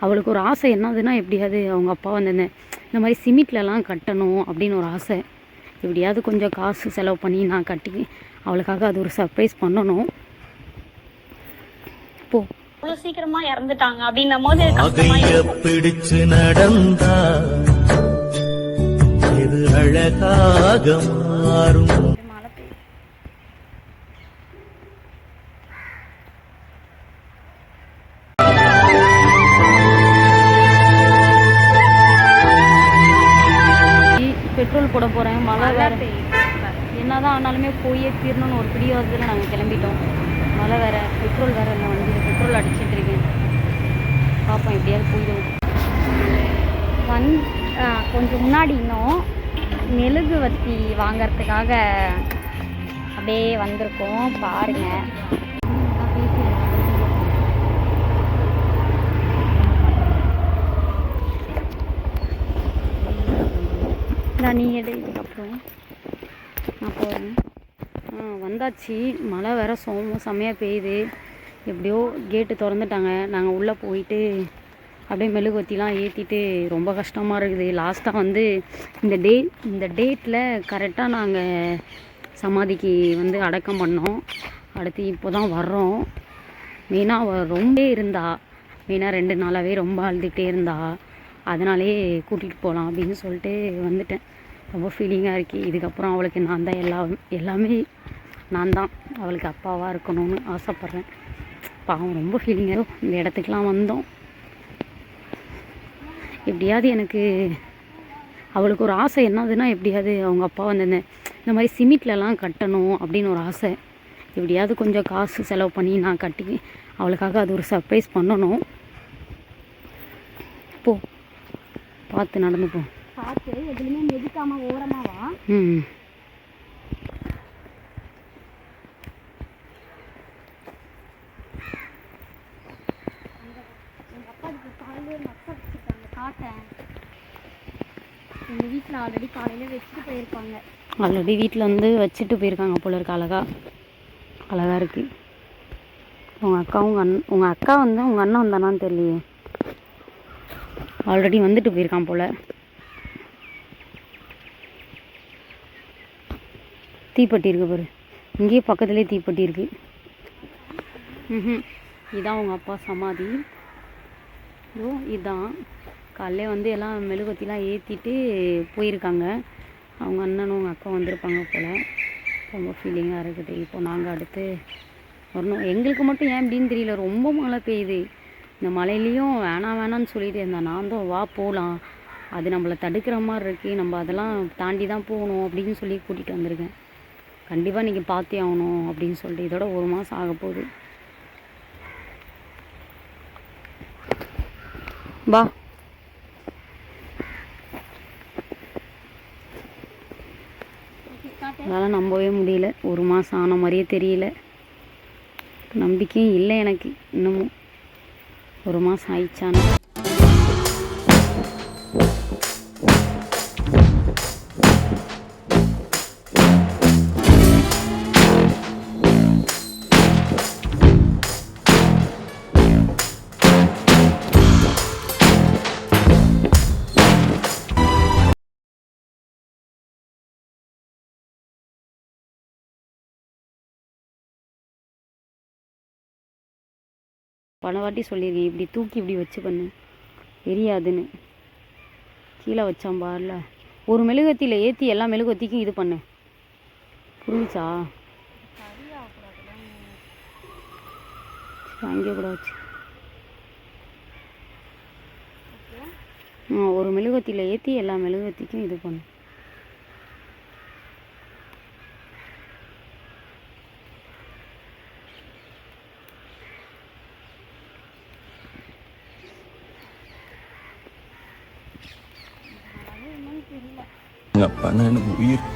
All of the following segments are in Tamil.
அவளுக்கு ஒரு ஆசை என்னதுன்னா எப்படியாவது அவங்க அப்பா வந்து இந்த மாதிரி சிமெண்ட்லலாம் கட்டணும் அப்படின்னு ஒரு ஆசை. எப்படியாவது கொஞ்சம் காசு செலவு பண்ணி நான் கட்டி அவளுக்காக அது ஒரு சர்ப்ரைஸ் பண்ணணும். போ. சீக்கிரமா இறந்துட்டாங்க அப்படின்னும் போது பிடிச்சு நடந்தா இது அழகாக மாறும்? போட போகிறேன் மழை வேற. பெய்யுது. என்னதான் ஆனாலுமே போயே தீரணும்னு ஒரு பிடிவாதத்தில் நாங்கள் கிளம்பிட்டோம். மழை வேற பெட்ரோல் வேற இல்லை வண்டியில் பெட்ரோல் அடிச்சிட்டு இருக்கேன். பார்ப்போம் எப்படியாவது போயிடும். வந் கொஞ்சம் முன்னாடி இன்னும் மெழுகுவத்தி வாங்கறதுக்காக அப்படியே வந்திருக்கோம். பாருங்க. தண்ணி நீ எடு நான் போகிறேன் ஆ வந்தாச்சு. மழை வேற சோம செம்மையாக பெய்யுது. எப்படியோ கேட்டு திறந்துட்டாங்க. நாங்கள் உள்ளே போயிட்டு அப்படியே மெழுகுவத்திலாம் ஏற்றிட்டு ரொம்ப கஷ்டமாக இருக்குது. லாஸ்ட்டாக வந்து இந்த டே இந்த டேட்டில் கரெக்டாக நாங்கள் சமாதிக்கு வந்து அடக்கம் பண்ணோம். அடுத்து இப்போ தான் வர்றோம். மெயினாக அவள் ரொம்ப இருந்தா மெயினாக ரெண்டு நாளாகவே ரொம்ப அழுதுகிட்டே இருந்தா. அதனாலே கூட்டிகிட்டு போகலாம் அப்படின்னு சொல்லிட்டு வந்துட்டேன். ரொம்ப ஃபீலிங்காக இருக்குது இதுக்கப்புறம் அவளுக்கு நான் தான் எல்லா எல்லாமே நான் தான். அவளுக்கு அப்பாவாக இருக்கணும்னு ஆசைப்பட்றேன். பாவம் ரொம்ப ஃபீலிங்காக இந்த இடத்துக்குலாம் வந்தோம். எப்படியாவது எனக்கு அவளுக்கு ஒரு ஆசை என்னதுன்னா எப்படியாவது அவங்க அப்பா வந்து இந்த மாதிரி சிமிட்லலாம் கட்டணும் அப்படின்னு ஒரு ஆசை. எப்படியாவது கொஞ்சம் காசு செலவு பண்ணி நான் கட்டி அவளுக்காக அது ஒரு சர்ப்ரைஸ் பண்ணணும். போ. பார்த்து நடந்து போ. பார்த்து எதுலையுமே மெதிக்காம ஓரமா வா. ம். எங்க அப்பா அதுக்கு காலையில நக்க வச்சிருக்காங்க காட்டேன். எங்க வீட்டுல ஆல்ரெடி காலையில வச்சுட்டு போயிருப்பாங்க ஆல்ரெடி வீட்டில் வந்து வச்சுட்டு போயிருக்காங்க போல இருக்கு அழகா. அழகா இருக்கு. உங்கள் அக்கா உங்கள் அண்ணன் உங்கள் அக்கா வந்து உங்கள் அண்ணன் வந்தானான்னு தெரியலையே. ஆல்ரெடி வந்துட்டு போயிருக்கான் போல. தீப்பெட்டி இருக்கு பாரு. இங்கேயே பக்கத்துலேயே தீப்பெட்டி இருக்கு. இதான் அவங்க அப்பா சமாதி. இதோ இதான். காலைல வந்து எல்லாம் மெழுகுவத்திலாம் ஏற்றிட்டு போயிருக்காங்க. அவங்க அண்ணனும் அவங்க அக்கா வந்திருப்பாங்க போல். ரொம்ப ஃபீலிங்காக இருக்குது. இப்போ நாங்கள் அடுத்து வரணும். எங்களுக்கு மட்டும் ஏன் அப்படின்னு தெரியல. ரொம்ப மழை பெய்யுது. இந்த மழையிலையும் வேணாம் வேணாம்னு சொல்லிட்டு இருந்தேன் நான் தான் வா போகலாம் அது நம்மளை தடுக்கிற மாதிரி இருக்கு. நம்ம அதெல்லாம் தாண்டி தான் போகணும் அப்படின்னு சொல்லி கூட்டிகிட்டு வந்திருக்கேன். கண்டிப்பாக நீங்கள் பார்த்தே ஆகணும் அப்படின்னு சொல்லிட்டு இதோட ஒரு மாதம் ஆக போகுது. வா. அதெல்லாம் நம்பவே முடியல. ஒரு மாதம் ஆன மாதிரியே தெரியல. நம்பிக்கையும் இல்லை எனக்கு இன்னமும். ஒரு மாதம் ஆயிடுச்சானா பல வாட்டி சொல்லியிருக்கேன் இப்படி தூக்கி இப்படி வச்சு பண்ணு. எரியாதுன்னு. கீழே வச்சான் பாருல. ஒரு மெழுகுவத்தியில் ஏற்றி எல்லா மெழுகுவத்திக்கும் இது பண்ணு. புரிஞ்சுச்சா? சரி, அங்கேயே கூட வச்சு. ஒரு மெழுகுவத்தியில் ஏற்றி எல்லா மெழுகுவத்திக்கும் இது பண்ணு. எங்க அப்பா எனக்கு உயிர்.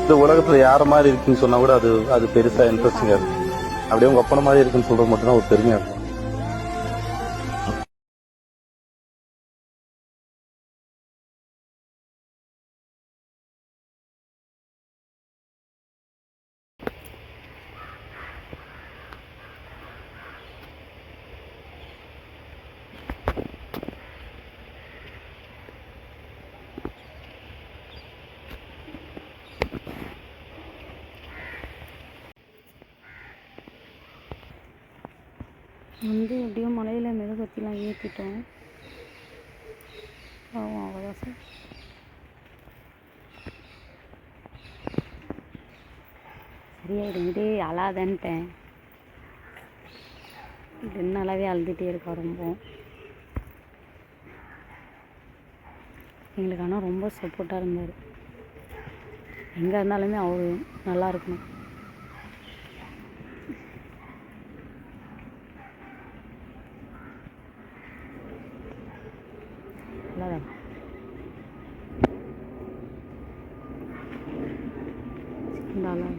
இந்த உலகத்துல யார மாதிரி இருக்குன்னு சொன்னா கூட அது அது பெருசா இன்ட்ரெஸ்டிங்காக இருக்கும். அப்படியே உங்க அப்பன மாதிரி இருக்குன்னு சொல்றது மட்டும்தான் ஒரு பெருமையா இருக்கும். வந்து எப்படியோ மலையில் மெழுகுவத்திலாம் ஏற்றிட்டோம் பாவம் அவ்வளோதான் சார். சரியாயிடும் இதே அழாதன்ட்டேன். ரெண்டு நாளாகவே அழுதுகிட்டே இருக்கா ரொம்ப. எங்களுக்கு ஆனால் ரொம்ப சப்போர்ட்டாக இருந்தார். எங்கே இருந்தாலுமே அவர் நல்லா இருக்கணும் அவ்வளோதான் இருந்தாலும்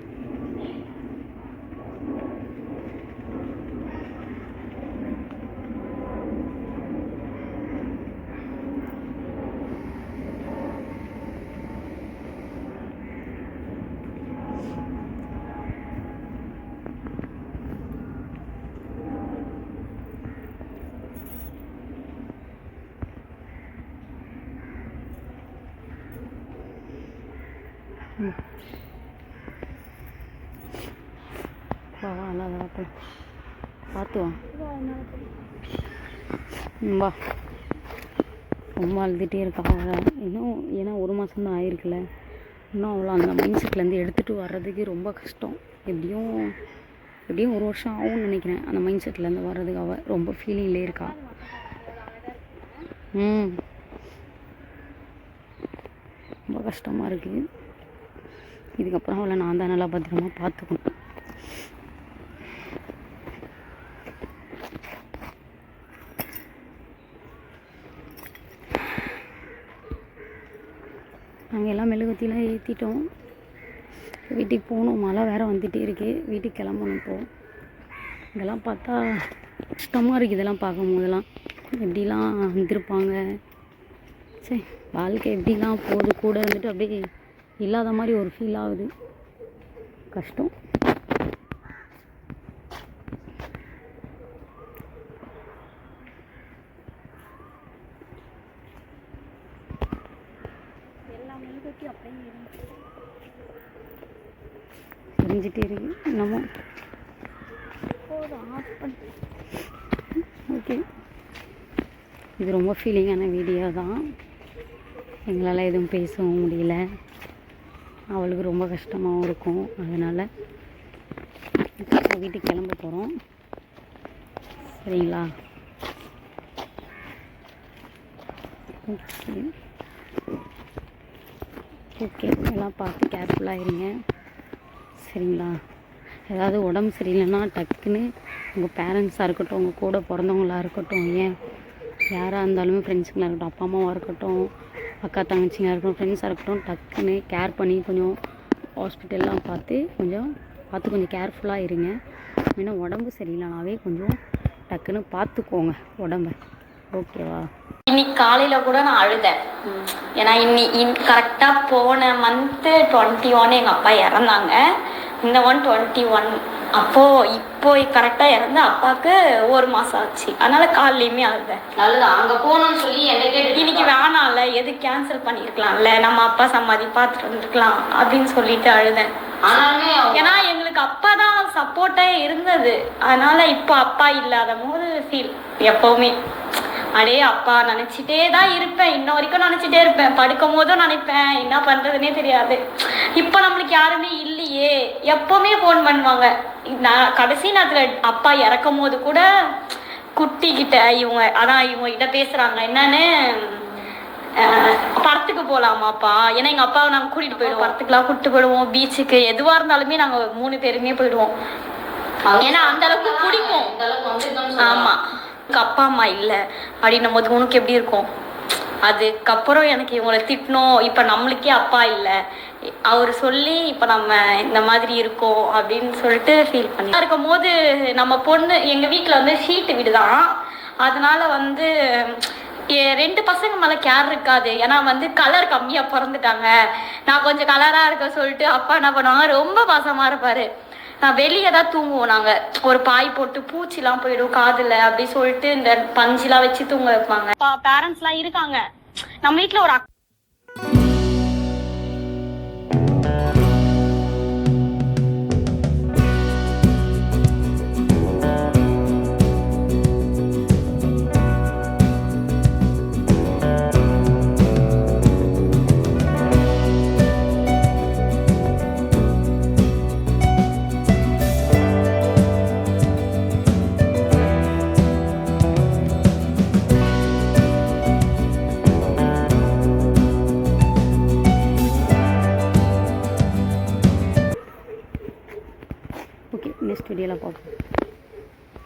வா வா நல்லா வா. பார்த்து வா. வா ரொம்ப அழுதுகிட்டே இருக்கா. இன்னும் ஏன்னா ஒரு மாதம் தான் ஆயிருக்குல்ல. இன்னும் அவ்வளோ அந்த மைண்ட் செட்லேருந்து எடுத்துகிட்டு வர்றதுக்கு ரொம்ப கஷ்டம். எப்படியும் எப்படியும் ஒரு வருஷம் ஆகும்னு நினைக்கிறேன். அந்த மைண்ட் செட்லேருந்து வர்றதுக்கு அவள் ரொம்ப ஃபீலிங்லே இருக்கா. ம். ரொம்ப கஷ்டமாக இருக்குது இதுக்கப்புறம் அவளை நான் தான் நல்லா பத்திரமா பார்த்துக்கணும். நாங்கள் எல்லாம் மெழுகுத்திலாம் ஏற்றிட்டோம் வீட்டுக்கு போகணும். மழை வேறு வந்துகிட்டே இருக்கு. வீட்டுக்கு கிளம்பணும் இப்போ. இதெல்லாம் பார்த்தா கஷ்டமாக இருக்குது இதெல்லாம் பார்க்கும் போதெல்லாம் எப்படிலாம் வந்திருப்பாங்க? சரி வாழ்க்கை எப்படிலாம் போகுது? கூட வந்துட்டு அப்படியே இல்லாத மாதிரி ஒரு ஃபீல் ஆகுது. கஷ்டம். தெரிஞ்சிட்டே இருக்கு. என்னமோ. ஓகே இது ரொம்ப ஃபீலிங்கான வீடியோ தான். எங்களால் எதுவும் பேசவும் முடியல. அவளுக்கு ரொம்ப கஷ்டமாகவும் இருக்கும். அதனால் வீட்டுக்கு கிளம்ப போகிறோம் சரிங்களா? ஓகே ஓகே எல்லாம் பார்த்து கேர்ஃபுல்லாக இருங்க. சரிங்களா? ஏதாவது உடம்பு சரியில்லைன்னா டக்குன்னு உங்கள் பேரண்ட்ஸாக இருக்கட்டும் உங்கள் கூட பிறந்தவங்களாக இருக்கட்டும் ஏன்? யாராக இருந்தாலுமே ஃப்ரெண்ட்ஸுங்களாக இருக்கட்டும் அப்பா அம்மாவாக இருக்கட்டும் அக்கா தங்கச்சிங்களாக இருக்கட்டும் ஃப்ரெண்ட்ஸாக இருக்கட்டும் டக்குன்னு கேர் பண்ணி கொஞ்சம் ஹாஸ்பிட்டல்லாம் பார்த்து கொஞ்சம் பார்த்து கொஞ்சம் கேர்ஃபுல்லாக இருங்க. ஏன்னா உடம்பு சரியில்லைனாவே கொஞ்சம் டக்குன்னு பார்த்துக்கோங்க உடம்ப. ஓகேவா இன்னைக்கு காலையில கூட நான் அழுதேன். ஏன்னா இன்னி இன் கரெக்டாக போன மந்த்து டுவெண்ட்டி ஒன் எங்கள் அப்பா இறந்தாங்க. இந்த ஒன் டுவெண்ட்டி ஒன் அப்போ இப்போ கரெக்டாக இறந்த அப்பாவுக்கு ஒரு மாசம் ஆச்சு. அதனால காலையுமே அழுதேன் நல்லது அங்கே போகணும்னு சொல்லி இன்னைக்கு வேணாம்ல எது கேன்சல் பண்ணியிருக்கலாம்ல நம்ம அப்பா சமாதி பார்த்துட்டு வந்துருக்கலாம் அப்படின்னு சொல்லிட்டு அழுதேன். ஆனாலுமே ஏன்னா எங்களுக்கு அப்பா தான் சப்போர்ட்டே இருந்தது. அதனால இப்போ அப்பா இல்லாத போது ஃபீல் எப்பவுமே. அடே அப்பா நினச்சிட்டே தான் இருப்பேன். இன்ன வரைக்கும் நினச்சிட்டே இருப்பேன். படுக்கும் போதும் நினைப்பேன். என்ன பண்ணுறதுனே தெரியாது. இப்போ நம்மளுக்கு யாருமே இல்லையே எப்பவுமே ஃபோன் பண்ணுவாங்க. நான் கடைசி நேரத்தில் அப்பா இறக்கும் போது கூட குட்டிக்கிட்ட இவங்க அதான் இவங்க கிட்ட பேசுகிறாங்க என்னன்னு படத்துக்கு போகலாமாப்பா ஏன்னா எங்கள் அப்பாவை நாங்கள் கூட்டிகிட்டு போயிடுவோம். படத்துக்குலாம் கூட்டிட்டு போயிடுவோம். பீச்சுக்கு எதுவாக இருந்தாலுமே நாங்கள் மூணு பேருமே போயிடுவோம். ஏன்னா அந்த அளவுக்கு பிடிக்கும். ஆமா. உனக்கு அப்பா அம்மா இல்லை. அப்படின்னும் போது உனக்கு எப்படி இருக்கும்? அதுக்கப்புறம் எனக்கு இவங்களை திட்டணும். இப்போ நம்மளுக்கே அப்பா இல்லை. அவர் சொல்லி இப்போ நம்ம இந்த மாதிரி இருக்கோம் அப்படின்னு சொல்லிட்டு ஃபீல் பண்ணி. இருக்கும் போது நம்ம பொண்ணு எங்கள் வீட்டில் வந்து ஷீட்டு வீடு தான் அதனால வந்து ரெண்டு பசங்க மேலே கேர் இருக்காது. ஏன்னா வந்து கலர் கம்மியாக பிறந்துட்டாங்க. நான் கொஞ்சம் கலராக இருக்க சொல்லிட்டு அப்பா என்ன பண்ணுவாங்க ரொம்ப பாசமாக இருப்பார். நான் வெளியே தான் தூங்குவோம் நாங்கள் ஒரு பாய் போட்டு பூச்சிலாம் போயிடும் காதில் அப்படி சொல்லிட்டு இந்த பஞ்சுலாம் வச்சு தூங்க வைப்பாங்க. பேரண்ட்ஸ்லாம் இருக்காங்க. நம்ம வீட்டில் ஒரு